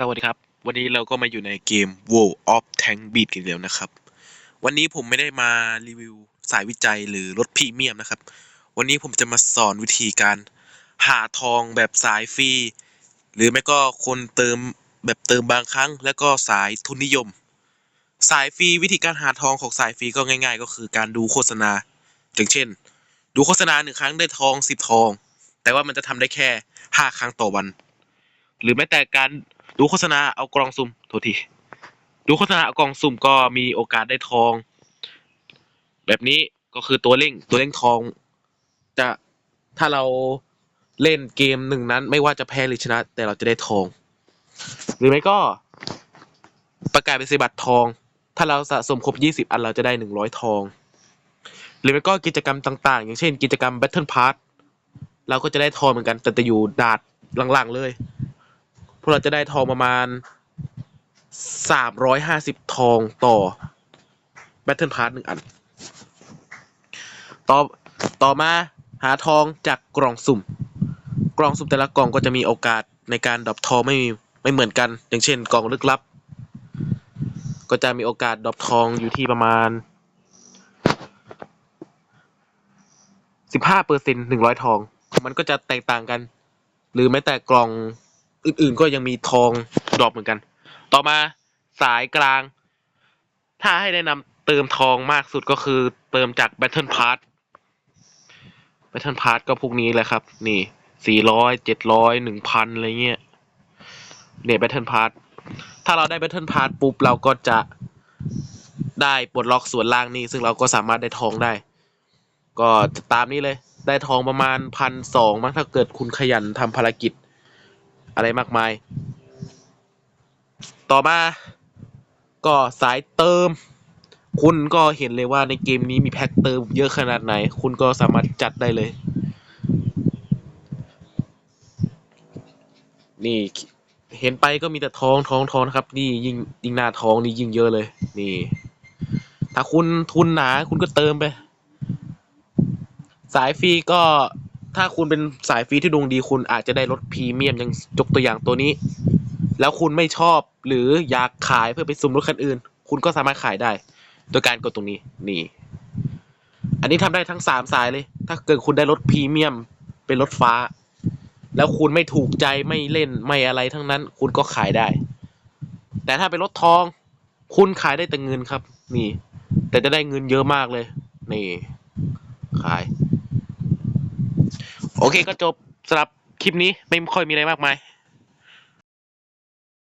สวัสดีครับ วันนี้เราก็มาอยู่ในเกม World of Tank Beat กันแล้วนะครับ วันนี้ผมไม่ได้มารีวิวสายวิจัยหรือรถพรีเมียมนะครับ วันนี้ผมจะมาสอนวิธีการหาทองแบบสายฟรี หรือไม่ก็คนเติมแบบเติมบางครั้ง แล้วก็สายทุนนิยม สายฟรีวิธีการหาทองของสายฟรีก็ง่าย ๆ ก็คือการดูโฆษณา อย่างเช่น ดูโฆษณาหนึ่งครั้งได้ทองสิบทอง แต่ว่ามันจะทำได้แค่ห้าครั้งต่อวัน หรือแม้แต่การ ดูโฆษณาเอากล่องสุ่มโทษที ดูโฆษณาเอากล่องสุ่มก็มีโอกาสได้ทอง แบบนี้ก็คือตัวเร่งตัวเร่งทอง จะถ้าเราเล่นเกมหนึ่งนั้น ไม่ว่าจะแพ้หรือชนะ แต่เราจะได้ทอง หรือไม่ก็ ประกาศเป็นสิบัตรทอง ถ้าเราสะสมครบ 20 อันเราจะได้ 100 ทอง หรือไม่ก็กิจกรรมต่าง ๆ อย่างเช่น กิจกรรม Battle Pass เราก็จะได้ทองเหมือนกัน แต่จะอยู่ดาดหลังๆเลย วกเราจะได้ทองประมาณ 350 ทองต่อ Battle Pass หนึ่งอัน ต่อ ต่อมาหาทองจากกล่องสุ่ม กล่องสุ่มแต่ละกล่องก็จะมีโอกาสในการดรอปทองไม่มีไม่เหมือนกัน อย่างเช่นกล่องลึกลับ ก็จะมีโอกาสดรอปทองอยู่ที่ประมาณ 15เปอร์เซ็นต์หนึ่งร้อยทอง มันก็จะแตกต่างกัน หรือแม้แต่กล่อง อื่นๆก็ยังมีทองดรอปเหมือนกัน ต่อมาสายกลาง ถ้าให้แนะนำเติมทองมากสุดก็คือเติมจาก Battle Pass Battle Pass ก็พวกนี้แหละครับ นี่สี่ร้อยเจ็ดร้อยหนึ่งพันอะไรเงี้ยเนี่ย Battle Pass ถ้าเราได้ Battle Pass ปุ๊บ เราก็จะได้ปลดล็อกส่วนล่างนี่ซึ่งเราก็สามารถได้ทองได้ ก็ตามนี้เลย ได้ทองประมาณพันสองมั้งถ้าเกิดคุณขยันทำภารกิจ อะไรมากมาย ต่อมาก็สายเติม คุณก็เห็นเลยว่าในเกมนี้มีแพ็คเติมเยอะขนาดไหน คุณก็สามารถจัดได้เลย นี่เห็นไปก็มีแต่ทองทองทองนะครับ นี่ยิ่งยิ่งหน้าทองนี่ยิ่งเยอะเลย นี่ ถ้าคุณทุนหนาคุณก็เติมไป สายฟรีก็ ถ้าคุณเป็นสายฟรีที่ดวงดีคุณอาจจะได้รถพรีเมียมอย่างยกตัวอย่างตัวนี้ แล้วคุณไม่ชอบหรืออยากขายเพื่อไปสุ่มรถคันอื่น คุณก็สามารถขายได้ โดยการกดตรงนี้นี่ อันนี้ทำได้ทั้งสามสายเลย ถ้าเกิดคุณได้รถพรีเมียมเป็นรถฟ้า แล้วคุณไม่ถูกใจไม่เล่นไม่อะไรทั้งนั้น คุณก็ขายได้ แต่ถ้าเป็นรถทอง คุณขายได้แต่เงินครับ นี่ แต่จะได้เงินเยอะมากเลย นี่ ขาย โอเคก็จบสำหรับคลิปนี้ไม่ค่อยมีอะไรมากมาย